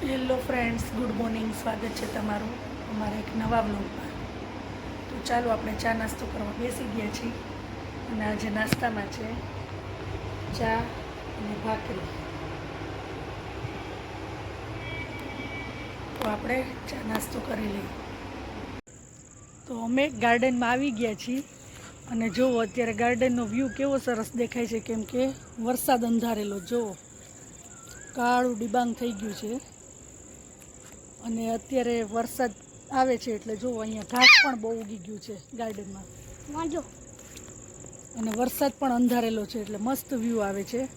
Hello friends, good morning. સ્વાગત છે તમારું અમારા એક નવા બ્લોગમાં તો ચાલો આપણે ચા નાસ્તો કરવા બેસી ગયા છીએ અને આજે નાસ્તામાં છે ચા અને ભાખરી. તો આપણે ચા નાસ્તો કરી લઈએ. તો અમે ગાર્ડનમાં આવી ગયા છીએ અને જુઓ અત્યારે ગાર્ડનનો વ્યૂ કેવો સરસ દેખાય છે, કેમ કે વરસાદ અંધારેલો જુઓ કાળું ડિબાંગ થઈ ગયું છે. અને અત્યારે વરસાદ આવે છે એટલે જુઓ અહીંયા ઘાસ પણ બહુ ઉગી ગયું છે ગાર્ડનમાં. વાંજો અને વરસાદ પણ અંધારેલો છે એટલે મસ્ત વ્યૂ આવે છે.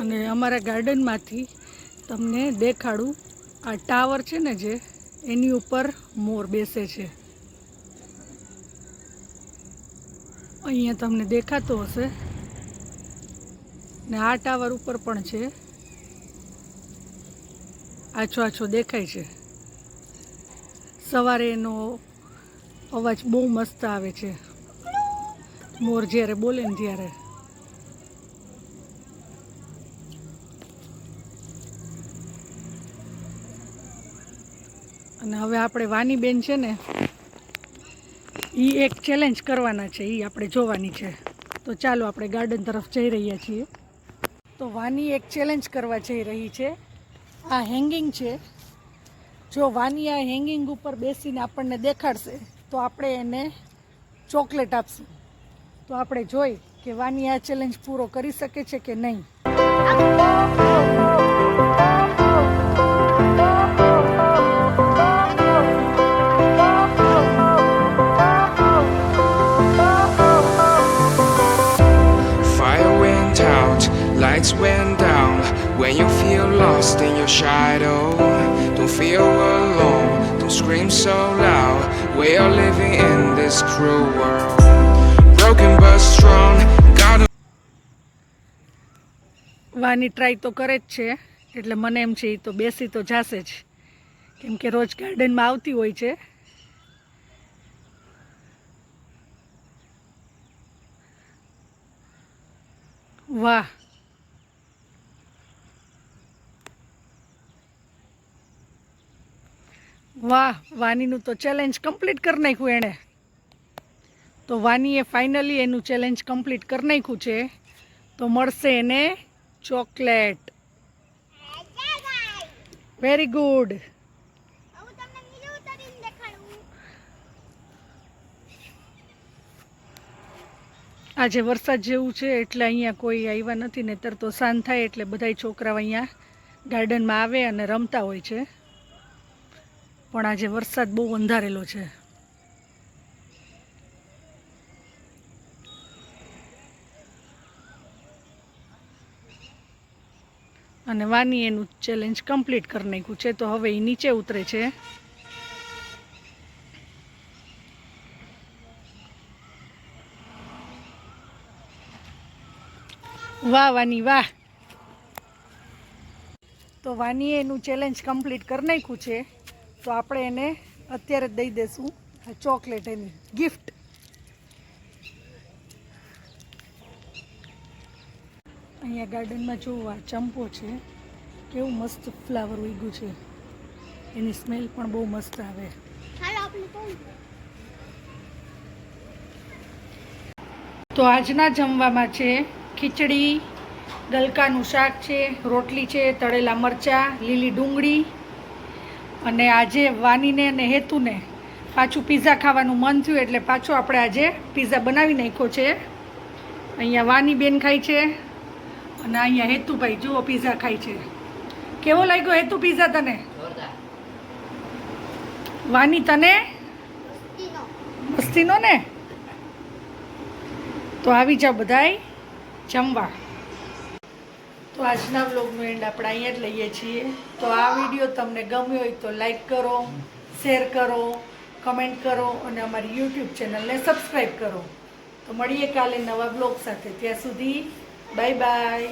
અને અમારા ગાર્ડનમાંથી તમને દેખાડું આ ટાવર છે ને જે એની ઉપર મોર બેસે છે. અહીંયા તમને દેખાતો હશે. ને આ ટાવર ઉપર પણ છે. આછો આછો દેખાય છે. સવારે એનો અવાજ બહુ મસ્ત આવે છે. મોર જ્યારે બોલે ને ત્યારે. અને હવે આપણે વાની બેન છે ને એ એક ચેલેન્જ કરવાના છે એ આપણે જોવાની છે. તો ચાલો આપણે ગાર્ડન તરફ જઈ રહ્યા છીએ. તો વાની એક ચેલેન્જ કરવા જઈ રહી છે. આ હેંગિંગ છે. જો વાની આ હેંગિંગ ઉપર બેસીને આપણને દેખાડશે, તો આપણે એને ચોકલેટ આપશું. તો આપણે જોઈ કે વાની આ ચેલેન્જ પૂરો કરી શકે છે કે નહીં. Lights went down. When you feel lost in your shadow, don't feel alone, don't scream so loud. We are living in this cruel world. Broken but strong, God Vani try તો કરે જ છે એટલે મને એમ છે એ તો બેસી તો જાશે જ કેમ કે રોજ ગાર્ડનમાં આવતી હોય છે વાહ વાહ, વાનીનું તો ચેલેન્જ કમ્પ્લીટ કરી નાખ્યું એણે. તો વાનીએ ફાઇનલી એનું ચેલેન્જ કમ્પ્લીટ કરી નાખ્યું છે. તો મળશે એને ચોકલેટ. વેરી ગુડ આજે વરસાદ જેવું છે, એટલે અહીંયા કોઈ આવ્યા નથી, નહીતર તો શાંત થાય એટલે બધાય છોકરાઓ અહીંયા ગાર્ડનમાં આવે અને રમતા હોય છે. પણ આજે વરસાદ બહુ અંધારેલો છે. અને વાની એનું ચેલેન્જ કમ્પ્લીટ કરી નાખ્યું છે, તો હવે એ નીચે ઉતરે છે. વાહ, વાની, વાહ. તો વાનીએ એનું ચેલેન્જ કમ્પ્લીટ કરી નાખ્યું છે. તો આપણે એને અત્યારે જ દઈ દઈશું આ ચોકલેટ એની. ગિફ્ટ અહીંયા ગાર્ડનમાં જોવું ચંપો છે કેવું મસ્ત ફ્લાવર ઉગ્યું છે. એની સ્મેલ પણ બહુ મસ્ત આવે. તો તો આજના જમવામાં છે ખીચડી ગલકાનું શાક છે રોટલી છે તળેલા મરચાં લીલી ડુંગળી અને આજે વાનીને અને હેતુને પાછું પીઝા ખાવાનું મન થયું એટલે પાછો આપણે આજે પીઝા બનાવી નાખ્યો છે. અહીંયા વાની બેન ખાય છે અને અહીંયા હેતુભાઈ જુઓ પીઝા ખાય છે. કેવો લાગ્યો હેતુ પીઝા તને? વાની તને? તીનો મસ્તીનો ને? તો આવી જાઓ બધાય જમવા. તો આજના બ્લોગનું એન્ડ આપણે અહીંયા જ લઈએ છીએ. તો આ વીડિયો તમને ગમ્યો હોય તો લાઈક કરો શેર કરો કમેન્ટ કરો અને અમારી યુટ્યુબ ચેનલને સબસ્ક્રાઈબ કરો. તો મળીએ કાલે નવા બ્લોગ સાથે. ત્યાં સુધી બાય બાય